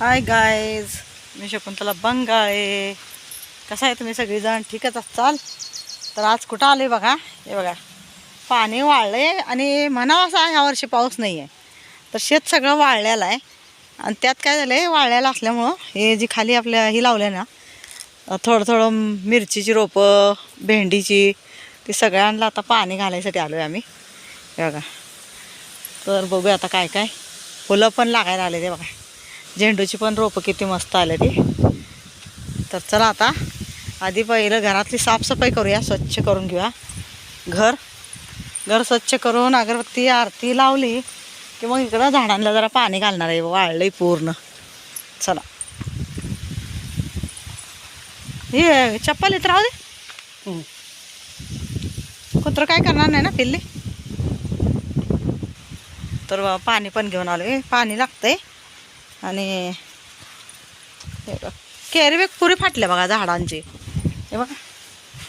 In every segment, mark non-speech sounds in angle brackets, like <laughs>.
Hi guys मी शकुंतला बंगाळे. कसं आहे तुम्ही सगळीजण? ठीकच असाल तर आज कुठं आले बघा? हे बघा. पाणी वाळले आणि म्हणावं असं ह्या वर्षी पाऊस नाही आहे तर शेत सगळं वाळलेलं आहे. आणि त्यात काय झालं आहे वाळलेलं असल्यामुळं हे जी खाली आपल्या ही लावले ना थोडं थोडं मिरचीची रोपं भेंडीची ती सगळ्यांना आता पाणी घालायसाठी आलो आहे आम्ही. हे बघा. तर बघूया आता काय काय फुलं पण लागायला आले ते बघा. झेंडूची पण रोपं किती मस्त आले ती. तर चला आता आधी पहिलं घरातली साफसफाई करूया स्वच्छ करून घेऊया. घर घर स्वच्छ करून अगरबत्ती आरती लावली की मग इकडं झाडांना जरा पाणी घालणार आहे वाळलंय पूर्ण. चला. हे चप्पल इथं राहू दे. कुत्र काय करणार नाही ना पिल्ली? तर पाणी पण घेऊन आलो पाणी लागतंय. आणि हे बघ, केरवे पुरी फाटले बघा झाडांची. हे बघा.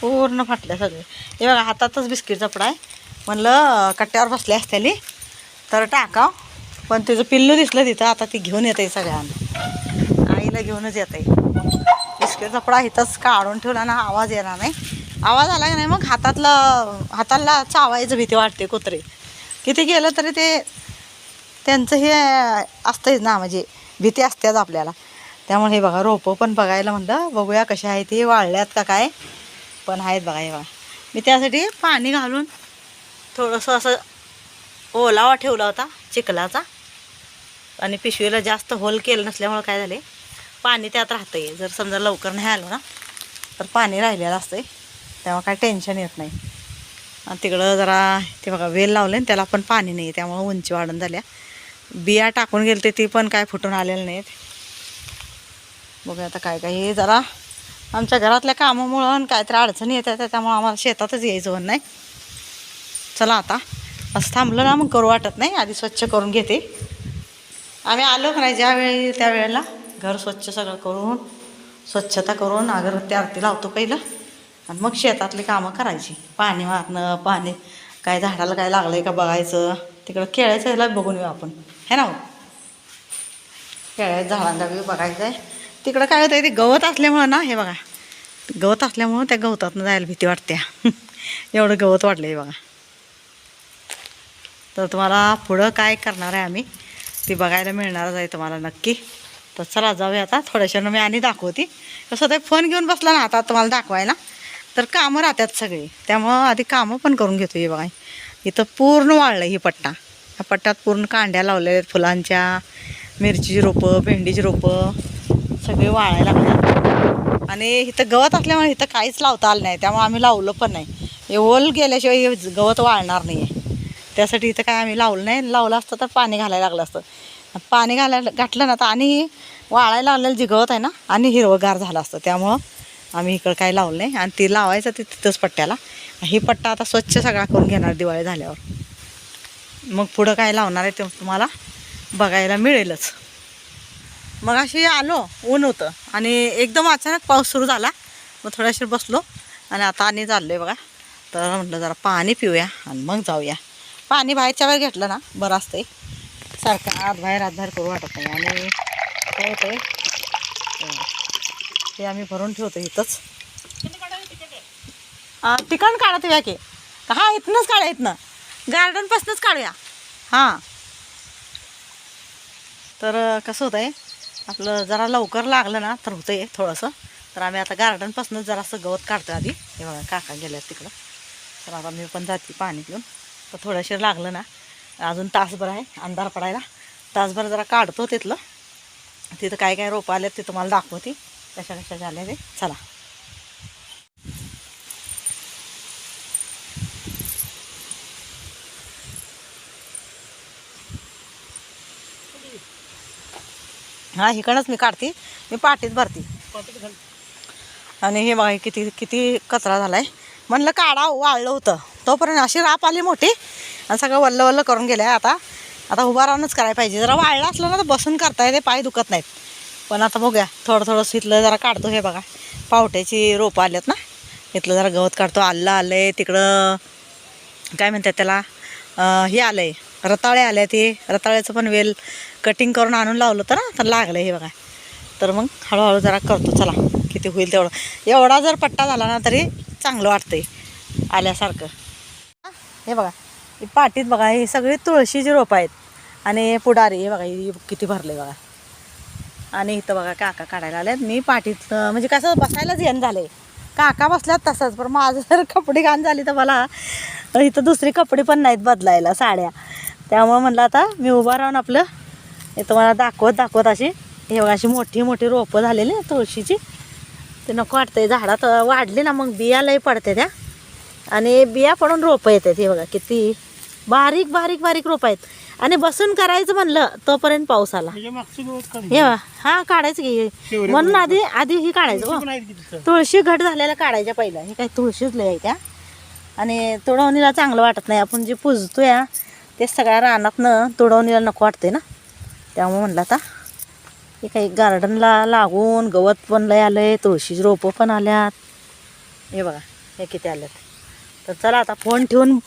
पूर्ण फाटल्या सगळे. हे बघा हातातच बिस्किट चपडा आहे. म्हणलं कट्ट्यावर बसले असतेली तर टाकाव. पण तिचं पिल्लू दिसलं तिथं आता ती घेऊन येते सगळ्यांना. आईला घेऊनच येते. आहे बिस्किट चपडा इथंच काढून ठेवला ना आवाज येणार नाही. आवाज आला की नाही मग हातातला हाताला चावायचं भीती वाटते कुत्रे. किती गेलं तरी ते त्यांचं हे असतंच ना म्हणजे भीती असतेच आपल्याला. त्यामुळे हे बघा रोपं पण बघायला म्हणलं बघूया कसे आहे ते वाळल्यात का काय? पण आहेत बघा हे बघा. मी त्यासाठी पाणी घालून थोडंसं असं ओलावा ठेवला होता चिखलाचा. आणि पिशवीला जास्त होल केलं नसल्यामुळं काय झाले? पाणी त्यात राहतंय. जर समजा लवकर नाही आलं ना तर पाणी राहिलेलं असतंय. तेव्हा काय टेन्शन येत नाही. आणि तिकडं जरा ते बघा वेल लावले आणि त्याला पण पाणी नाही त्यामुळं उंची वाढून झाल्या. बिया टाकून गेलते ती पण काय फुटून आलेलं नाहीत. बघूया आता काय काय हे जरा आमच्या घरातल्या कामामुळं आणि काहीतरी अडचणी येतात त्यामुळं आम्हाला शेतातच यायचं होत नाही. चला आता असं थांबलं ना मग करू वाटत नाही आधी स्वच्छ करून घेते. आम्ही आलो का नाही ज्यावेळी त्यावेळेला? घर स्वच्छ सगळं करून स्वच्छता करून अगरबत्ती आरती लावतो पहिलं. आणि मग शेतातली कामं करायची. पाणी मारणं पाणी काय झाडाला काय लागलं आहे का बघायचं. तिकडं केळ्याचं ह्याला बघून येऊ आपण. है ना हो? केळ्या झाडांना बी बघायचं आहे तिकडं काय होतं ते गवत असल्यामुळं ना हे बघा. गवत असल्यामुळं त्या गवतातनं जायला भीती वाटते. <laughs> एवढं गवत वाढलं आहे बघा. तर तुम्हाला पुढं काय करणार आहे आम्ही ती बघायला मिळणारच आहे तुम्हाला नक्की. तर चला जाऊया आता. थोड्याशानं मी आणि दाखवते. कसं ते फोन घेऊन बसला ना आता तुम्हाला दाखवायला तर कामं राहतात सगळी. त्यामुळं आधी कामं पण करून घेतो हे बघा. इथं पूर्ण वाळलं ही पट्टा. ह्या पट्ट्यात पूर्ण कांड्या लावलेल्या आहेत फुलांच्या मिरचीची रोपं भेंडीची रोपं सगळे वाळायला लागतात आणि इथं गवत असल्यामुळे इथं काहीच लावता आलं नाही त्यामुळे आम्ही लावलं पण नाही. हे ओल गेल्याशिवाय हे गवत वाळणार नाही आहे त्यासाठी इथं काय आम्ही लावलं नाही लावलं असतं तर पाणी घालायला लागलं असतं. पाणी घालायला घातलं ना तर आणि वाळायला लागलेलं जे गवत आहे ना आणि हिरवंगार झालं असतं. त्यामुळं आम्ही इकडं काय लावलं नाही. आणि ती लावायचं ते तिथंच पट्ट्याला. ही पट्टा आता स्वच्छ सगळा करून घेणार दिवाळी झाल्यावर. मग पुढं काय लावणार आहे ते तुम्हाला बघायला मिळेलच. मग अशी आलो ऊन होतं. आणि एकदम अचानक पाऊस सुरू झाला. मग थोड्याशी बसलो. आणि आता आणि चाललो आहे बघा. तर म्हटलं जरा पाणी पिऊया आणि मग जाऊया. पाणी बाहेरच्या वेळ घेतलं ना बरं असतंय. सारखं आत बाहेर आत बाहेर करू वाटत नाही. आणि काय होतंय? ते आम्ही भरून ठेवतो इथंच. तिकडून काढा तुम्ही की. हा इथनंच काढा इथनं. गार्डनपासूनच काढूया. हां. तर कसं होतं आहे आपलं जरा लवकर लागलं ना तर होतं आहे थोडंसं. तर आम्ही आता गार्डनपासूनच जरासं गवत काढतो आधी. हे बघा काका गेल्यात तिकडं. तर आता मी पण जाते पाणी पिऊन. तर थोडंसं लागलं ना अजून तासभर आहे अंधार पडायला. तासभर जरा काढतो तिथलं. तिथं काय काय रोपं आलेत ते तुम्हाला दाखवते. कशा कशा झाल्या ते चला. हा इकडंच मी काढते. मी पाटीत भरते. आणि हे बघा किती किती कचरा झाला आहे म्हणलं काढा वाळलं होतं. तोपर्यंत अशी राप आली मोठी. आणि सगळं वल्ल वल्ल करून गेलं आहे आता. आता उभा राहूनच करायला पाहिजे. जरा वाळलं असलं ना तर बसून करता येते पाय दुखत नाहीत. पण आता बघूया थोडं थोडंसं इथलं जरा काढतो हे बघा. पावट्याची रोपं आल्यात ना? इथलं जरा गवत काढतो. आलं आलं आहे तिकडं काय म्हणतात त्याला? हे आलं आहे रताळे आले ते. रताळ्याचं पण वेल कटिंग करून आणून लावलं होतं ना? तर लागलं हे बघा. तर मग हळूहळू जरा करतो. चला किती होईल तेवढं. एवढा जर पट्टा झाला ना तरी चांगलं वाटतंय आल्यासारखं. हे बघा पाटीत बघा हे सगळी तुळशीची रोपं आहेत. आणि पुढारी हे बघा ही किती भरले बघा. आणि इथं बघा काका काढायला आल्यात मी पाठीत म्हणजे कसं बसायलाच येण आहे काका बसल्यात तसंच पण माझं जर कपडे घाण झाली तर मला इथं दुसरी कपडे पण नाहीत बदलायला साड्या. त्यामुळं म्हणलं आता मी उभा राहून आपलं इथं मला दाखवत दाखवत अशी हे बघा अशी मोठी मोठी रोपं झालेली तुळशीची. ते नको वाटतंय झाडात वाढली ना मग बिया लई पडते त्या. आणि बिया पडून रोपं येतात हे बघा किती बारीक बारीक बारीक रोपं आहेत. आणि बसून करायचं म्हणलं तोपर्यंत पाऊस आला. काढून हे हा काढायचं की म्हणून आधी आधी ही काढायचं तुळशी हो. घट झालेला काढायच्या पहिला हे काय तुळशीच लय आहे त्या आणि तुडवणीला चांगलं वाटत नाही. आपण जे पुजतो या ते सगळ्या रानातनं तुडवणीला नको वाटते ना. त्यामुळे म्हणलं आता हे काही गार्डनला लागून गवत पण लय आलंय तुळशीची रोपं पण आल्यात. हे बघा हे किती आल्यात. तर चला आता फोन ठेवून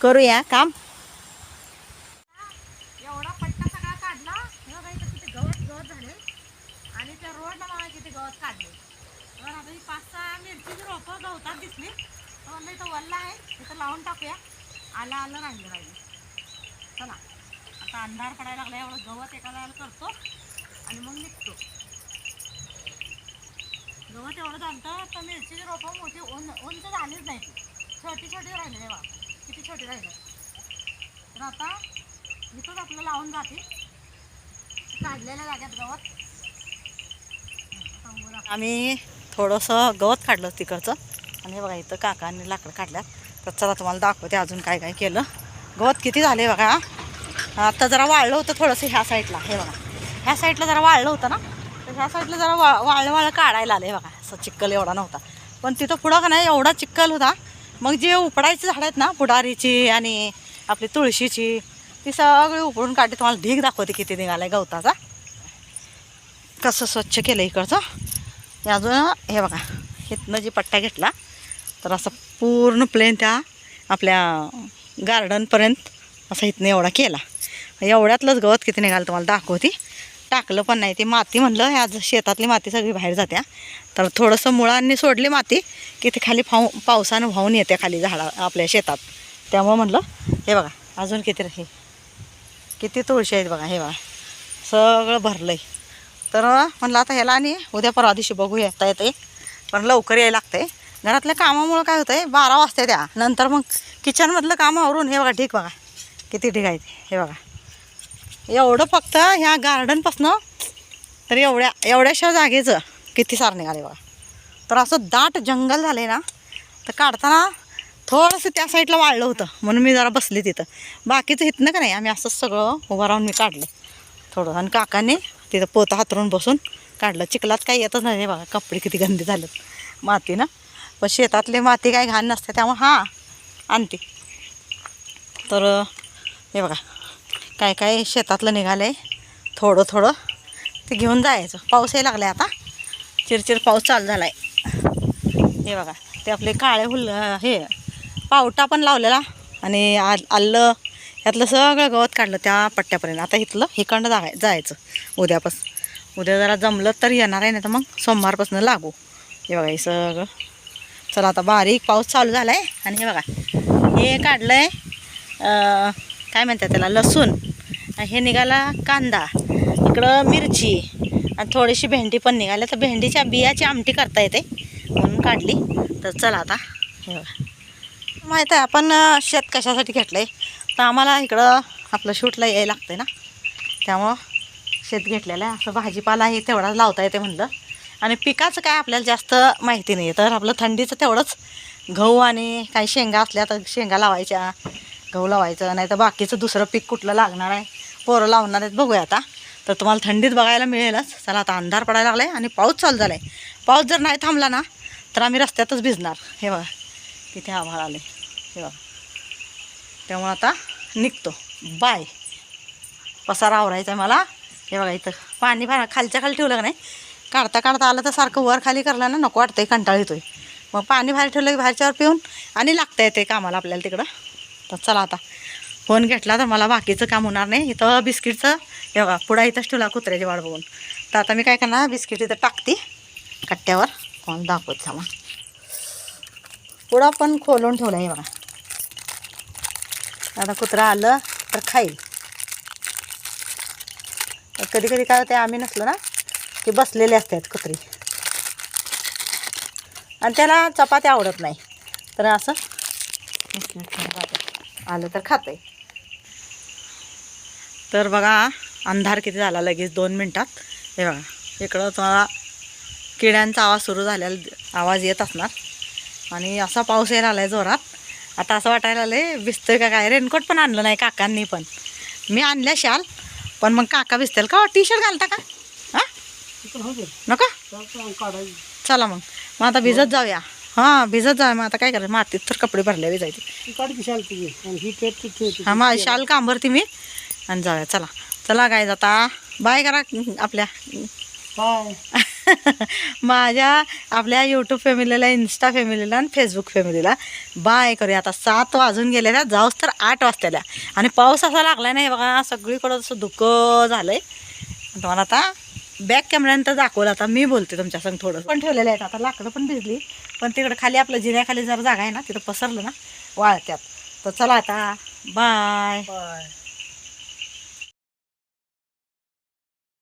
करूया काम एवढा पट्टा सगळा काढला हे बघा इथं किती गवत गवत झाले आणि त्या रोडला बघा किती गवत काढले. तर आता ही पाच सहा मिरचीची रोपं गवतात दिसली. तर म्हणलं इथं वल्ला आहे. इथं लावून टाकूया. आलं आलं राहिलं राहिलं. चला. आता अंधार पडायला लागला एवढं गवत एकाला करतो आणि मग निघतो. गवत एवढं झालं तर मिरचीची रोपं मोठी उन उंच झालीच नाही. ती छोटी छोटी राहिले बाबा किती छोटी राहिली? तर आता इथंच आपलं लावून जाते. काढलेल्या जाग्यात गवत. आम्ही थोडंसं गवत काढलं तिकडचं. आणि बघा इथं काकांनी लाकडं काढल्यात. तर चला तुम्हाला दाखवते अजून काय काय केलं. गवत किती झाले बघा. आता जरा वाळलं होतं थोडंसं ह्या साईडला. हे बघा. ह्या साईडला जरा वाळलं होतं ना? तर ह्या साईडला जरा वा वाळलं वाळलं काढायला आलं बघा. असं चिक्कल एवढा नव्हता. पण तिथं पुढं का नाही एवढा चिक्कल होता. मग जे उपडायची झाडं आहेत ना पुढारीची आणि आपली तुळशीची ती सगळी उपडून काढते तुम्हाला ढीग दाखवते किती निघालाय गवताचा. कसं स्वच्छ केलं इकडचं. हे अजून हे बघा इथनं जी पट्टा घेतला तर असं पूर्ण प्लेन त्या आपल्या गार्डनपर्यंत असा इथनं एवढा केला. एवढ्यातलंच गवत किती निघालं तुम्हाला दाखवती. टाकलं पण नाही ते माती म्हणलं ह्या शेतातली माती सगळी बाहेर जात्या. तर थोडंसं मुळांनी सोडली माती की ती खाली फाऊ पावसानं वाहून येते खाली झाडा आपल्या शेतात. त्यामुळं म्हणलं हे बघा अजून किती हे किती तुळशी आहेत बघा हे बघा. सगळं भरलं आहे तर म्हणलं आता ह्याला आणि उद्या परवा दिवशी बघू येता येते पण लवकर यायला लागतंय. घरातल्या कामामुळं काय होतंय बारा वाजता त्या नंतर मग किचनमधलं काम आवरून हे बघा ठीक बघा. किती ठीक आहे ते हे बघा. एवढं फक्त ह्या गार्डनपासनं तर एवढ्या एवढ्याशा जागेचं किती सार निघाले बघा. तर असं दाट जंगल झाले ना तर काढताना थोडंसं त्या साईडला वाळलं होतं. म्हणून मी जरा बसली तिथं. बाकीचं इथनं का नाही आम्ही असंच सगळं उभं राहून मी काढलं थोडं. आणि काकाने तिथं पोतं हातरून बसून काढलं. चिखलात काही येतच नाही बघा कपडे किती गंदी झालेत. मातीनं पण शेतातले माती काही घाण नसते त्यामुळे हां आणते. तर हे बघा काय काय शेतातलं निघालं आहे थोडं थोडं ते घेऊन जायचं. पाऊसही लागला लागला आता. चिरचिर पाऊस चालू झाला आहे हे बघा ते आपले काळे हुल हे पावटा पण लावलेला. आणि आ यातलं सगळं गवत काढलं त्या पट्ट्यापर्यंत. आता इथलं हिकडं जाय जायचं. उद्यापासून उद्या जरा जमलं तर येणार आहे नाही तर मग सोमवारपासून लागू. हे बघा हे सगळं. चला आता बारीक पाऊस चालू झाला आहे आणि हे बघा हे काढलं आहे काय म्हणतात त्याला लसूण. हे निघाला कांदा इकडं मिरची आणि थोडीशी भेंडी पण निघाली. तर भेंडीच्या बियाची आमटी करता येते म्हणून काढली. तर चला आता हे बघा. माहीत आहे आपण शेत कशासाठी घेतलं आहे तर आम्हाला इकडं आपलं शूटला यायला लागतं ना. त्यामुळं शेत घेतलेलं आहे. असं भाजीपाला हे तेवढाच लावता येते म्हणलं. आणि पिकाचं काय आपल्याला जास्त माहिती नाही तर आपलं थंडीचं तेवढंच गहू आणि काही शेंगा असल्या तर शेंगा लावायच्या गहू लावायचं. नाही तर बाकीचं दुसरं पीक कुठलं लागणार आहे पोरं लावणार आहेत बघूया आता. तर तुम्हाला थंडीत बघायला मिळेलच. चला आता अंधार पडायला लागला आहे आणि पाऊस चालू झाला आहे पाऊस जर नाही थांबला ना तर आम्ही रस्त्यातच भिजणार. हे बघा किती आभाळ आले हे बघा. त्यामुळं आता निघतो. बाय. पसारा आवरायचा आहे मला. हे बघा इथं. पाणी भरा खालच्या खाली ठेवलं का नाही? काढता काढता आलं तर सारखं वर खाली करलं ना नको वाटतंय कंटाळ येतोय. मग पाणी बाहेर ठेवलं की बाहेरच्यावर पिऊन आणि लागता येते कामाला आपल्याला तिकडं. तर चला आता. फोन घेतला तर मला बाकीचं काम होणार नाही. इथं बिस्किटचं हे बघा पुढा इथंच ठेवला कुत्र्याची वाढ बघून. तर आता मी काय करणार? बिस्किट इथं टाकते. कट्ट्यावर. कोण दाखवत थांबा पुढं पण खोलून ठेवलं आहे बघा. आता कुत्रा आलं तर खाईल. कधी कधी काय होते आम्ही नसलो ना की बसलेले असतात कुत्री. आणि त्याला चपाती आवडत नाही. तर असं आलं तर खाते तर बघा अंधार किती झाला लगेच दोन मिनटात. हे बघा इकडं तुम्हाला किड्यांचा आवाज सुरू झालेला आवाज येत असणार. आणि असा पाऊस यायला आहे जोरात. आता असं वाटायला आलंय भिजतंय का काय? रेनकोट पण आणलं नाही काकांनी पण. मी आणल्या शाल पण मग काका भिजतील का? टी शर्ट घालता का? हां? नका? चला मग. मग आता भिजत जाऊया. हां भिजत जाऊया. मग आता काय करायचं? मातीत तर कपडे भरले भिजायचे. हां मग शाल कांबरती मी आणि जाऊया. चला. चला काय जाता बाय करा आपल्या. <laughs> माझ्या आपल्या यूट्यूब फॅमिलीला इन्स्टा फॅमिलीला आणि फेसबुक फॅमिलीला बाय करूया. आता सात वाजून गेलेल्या जाऊस तर आठ वाजतेल्या आणि पाऊस असा लागला नाही बघा सगळीकडं असं धुकं झालं आहे तुम्हाला आता बॅक कॅमेऱ्यानंतर दाखवलं. आता मी बोलते तुमच्या संग थोडं पण ठेवलेलं आहे आता लाकडं पण भिजली. पण तिकडं खाली आपलं जिन्याखाली जर जागा आहे ना तिथं पसरलं ना वाळत्यात. तर चला आता. बाय. बाय.